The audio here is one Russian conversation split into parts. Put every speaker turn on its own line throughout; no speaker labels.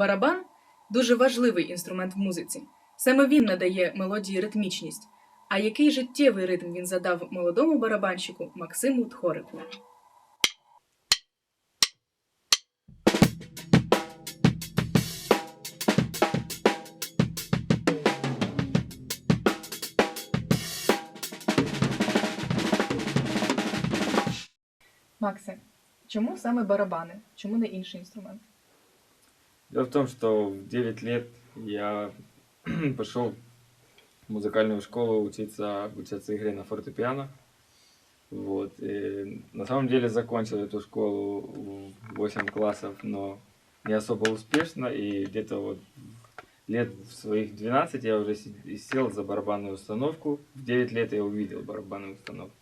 Барабан дуже важливий інструмент в музиці. Саме він надає мелодії ритмічність. А який життєвий ритм він задав молодому барабанщику Максиму Тхорику? Максе, чому саме барабани? Чому не інший інструмент?
Дело в том, что в 9 лет я пошел в музыкальную школу учиться обучаться игре на фортепиано. Вот. И на самом деле закончил эту школу в 8 классов, но не особо успешно. И где-то вот лет в своих 12 я уже сел за барабанную установку. В 9 лет я увидел барабанную установку.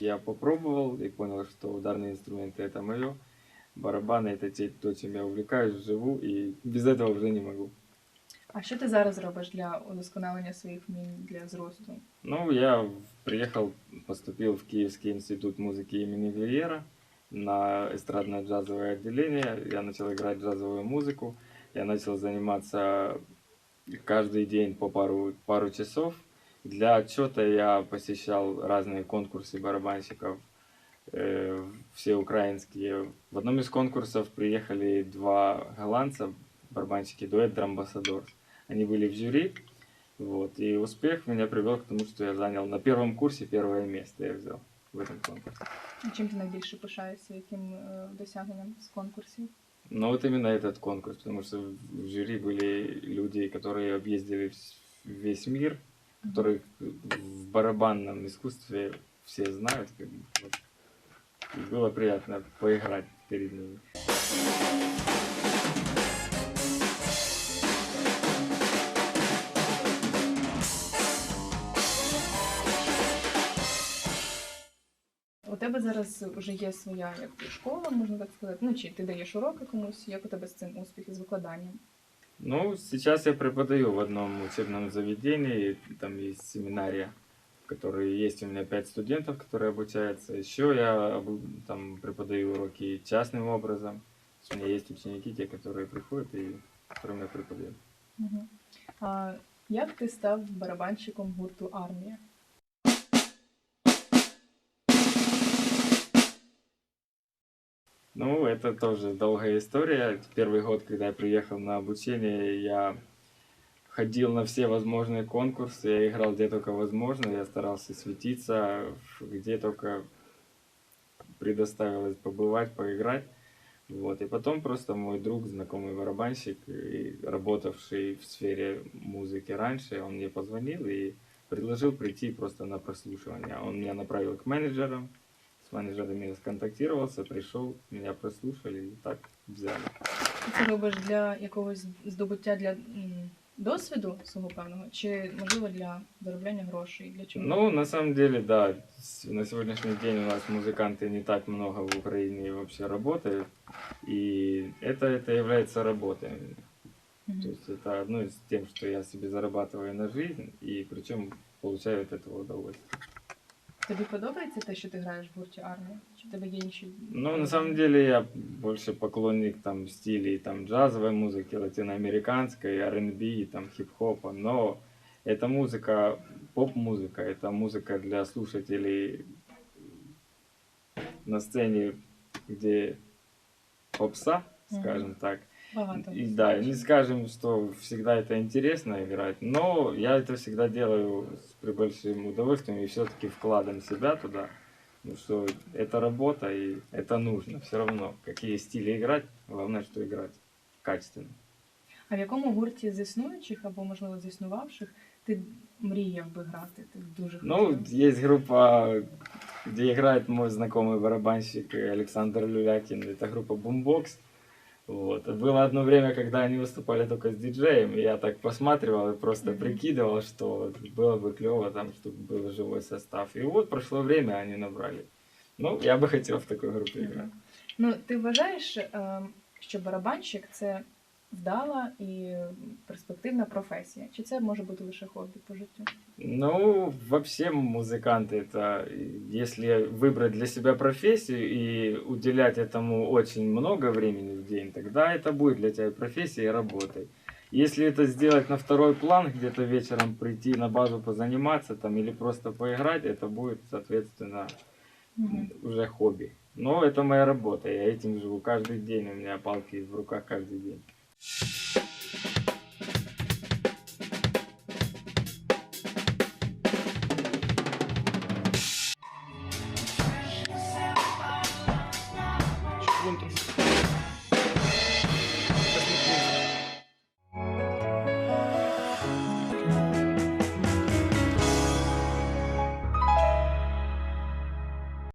Я попробовал и понял, что ударные инструменты это мое. Барабаны это те, то, чем я увлекаюсь, живу, и без этого уже не могу.
А що ти зараз робиш для удосконалення своїх вмінь для зросту?
Ну, я приехал, поступил в Киевский институт музыки имени Виера на эстрадно-джазовое отделение. Я начал играть джазовую музыку. Я начал заниматься каждый день по пару, пару часов. Для отчета я посещал разные конкурсы барабанщиков, э, все украинские. В одном из конкурсов приехали два голландца, барабанщики, дуэт Драмбасадорс. Они были в жюри, вот, и успех меня привел к тому, что я занял на первом курсе первое место я взял в этом конкурсе.
А Чим ти найбільше пишаєшся, яким е, досягненням з конкурсів?
Но вот именно этот конкурс, потому что в жюри были люди, которые объездили вс- весь мир, которых в барабанном искусстве все знают. Как бы, вот. И было приятно поиграть перед ними.
У тебе зараз вже є своя як школа, можна так сказати. Ну чи ти даєш уроки комусь, як у тебе з цим успіхи з викладанням?
Ну, сейчас я преподаю в одном учебном заведении, там есть семинария, в которой есть у меня пять студентов, которые обучаются. Еще я там преподаю уроки частным образом. У меня есть ученики, те, которые приходят и которым я преподаю.
Угу. А як ти став барабанщиком гурту армія?
Ну, это тоже долгая история. Первый год, когда я приехал на обучение, я ходил на все возможные конкурсы, я играл где только возможно, я старался светиться, где только предоставилось побывать, поиграть. Вот. И потом просто мой друг, знакомый барабанщик, и работавший в сфере музыки раньше, он мне позвонил и предложил прийти просто на прослушивание. Он меня направил к менеджерам, с менеджерами я сконтактировался, пришел, меня прослушали и так взяли.
Це робиш для якогось здобуття для досвіду свого певного, чи можливо для заробляння грошей? Для чого?
Ну, на самом деле, да, на сегодняшний день у нас музыканты не так много в Украине вообще работают, и это, это является работой.
Мгм.
То есть это одно из тем, что я себе зарабатываю на жизнь, и причем получаю от этого удовольствие.
Тобі подобається те, що ти граєш в гурті армія? Чи в тебе є інші?
Ну, на самом деле, я больше поклонник там стилей там джазовой музыки, латиноамериканской, R&B, там хип-хопа, но эта музыка, поп-музыка, это музыка для слушателей на сцене, где попса,
Мгм.
скажем так.
Багато.
И да, не скажем, что всегда это интересно играть, но я это всегда делаю с прибольшим удовольствием и все-таки вкладом себя туда. Ну что это работа и это нужно все равно. Какие стили играть, главное, что играть качественно.
А в якому гурті з існуючих або, можливо, з існувавших ти мріяв би грати? Ти дуже
Ну,
хотів?
есть группа, где играет мой знакомый барабанщик Александр Люлякин. Это группа Boombox. Вот. Было одно время, когда они выступали только с диджеем, и я так посматривал и просто прикидывал, что было бы клево там, чтобы был живой состав. И вот прошло время, они набрали. Ну, я бы хотел в такой группе играть.
Ну, ти вважаєш, ем, що барабанщик це вдала і перспективна професія? Чи це може бути лише хобі по життю?
Ну, вообще музыканты это, если выбрать для себя профессию и уделять этому очень много времени в день, тогда это будет для тебя профессией и работой. Если это сделать на второй план, где-то вечером прийти на базу позаниматься там или просто поиграть, это будет, соответственно, уже хобби. Но это моя работа, я этим живу каждый день, у меня палки в руках каждый день.